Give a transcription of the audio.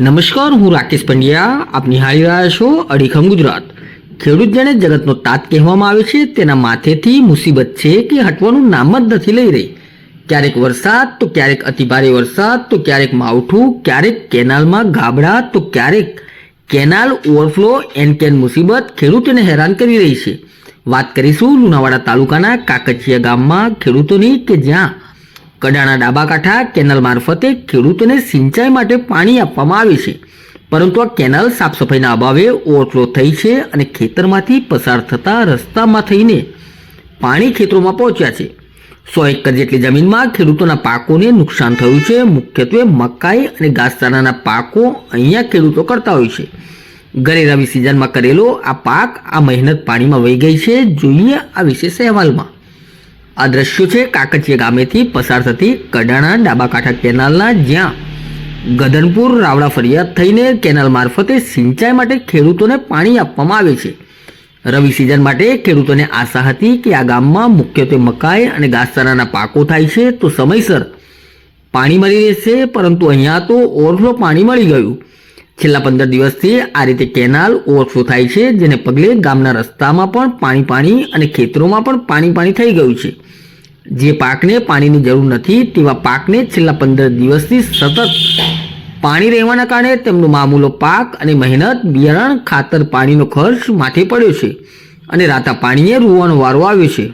નમસ્કાર, હું રાકેશ પંડ્યા. આપ નિહાળી રહ્યા છો અડીખમ ગુજરાત. ખેડૂત જેને જગતનો તાત કહેવામાં આવે છે, તેના માથેથી મુસીબત છે કે હટવાનું નામ જ નથી લઈ રહી. ક્યારેક વરસાદ, તો ક્યારેક અતિભારે વરસાદ, તો ક્યારેક માવઠું, ક્યારેક કેનાલમાં ગાબડા, તો ક્યારેક કેનાલ ઓવરફ્લો એન કેન મુસીબત. ખેડૂતોને હેરાન કરી રહી છે. વાત કરીશું લુણાવાડા તાલુકાના કાકચિયા ગામમાં ખેડૂતોની કે જ્યાં કડાણા ડાબા કાંઠા કેનાલ મારફતે ખેડૂતોને સિંચાઈ માટે પાણી આપવામાં આવે છે. પરંતુ આ કેનાલ સાફ સફાઈના અભાવે ઓવરફ્લો થઈ છે અને ખેતરમાંથી પસાર થતા રસ્તામાં થઈને પાણી ખેતરોમાં પહોંચ્યા છે. સો એકર જેટલી જમીનમાં ખેડૂતોના પાકોને નુકસાન થયું છે. મુખ્યત્વે મકાઈ અને ઘાસચારાના પાકો અહીંયા ખેડૂતો કરતા હોય છે. ઘરે રવિ સિઝનમાં કરેલો આ પાક આ મહેનત પાણીમાં વહી ગઈ છે. જોઈએ આ વિશેષ અહેવાલમાં. આ દ્રશ્યો છે કાકચીય ગામેથી પસાર થતી કડાણા ડાબા કાંઠા કેનાલના જ્યાં ગદનપુર રાવડા ફરિયાદ થઈને કેનાલ મારફતે સિંચાઈ માટે ખેડૂતોને પાણી આપવામાં આવે છે. રવિ સિઝન માટે ખેડૂતોને આશા હતી કે આ ગામમાં મુખ્યત્વે મકાઈ અને ઘાસચારાના પાકો થાય છે તો સમયસર પાણી મળી રહેશે, પરંતુ અહીંયા તો ઓવરફ્લો પાણી મળી ગયું. છેલ્લા પંદર દિવસથી આ રીતે કેનાલ ઓવરફ્લો થાય છે, જેને પગલે ગામના રસ્તામાં પણ પાણી પાણી અને ખેતરોમાં પણ પાણી પાણી થઈ ગયું છે. જે પાકને પાણીની જરૂર નથી તેવા પાકને છેલ્લા પંદર દિવસથી સતત પાણી રહેવાના કારણે તેમનો મામૂલો પાક અને મહેનત, બિયારણ, ખાતર, પાણીનો ખર્ચ માથે પડ્યો છે અને રાતા પાણીએ રૂવાનો વારો આવ્યો છે.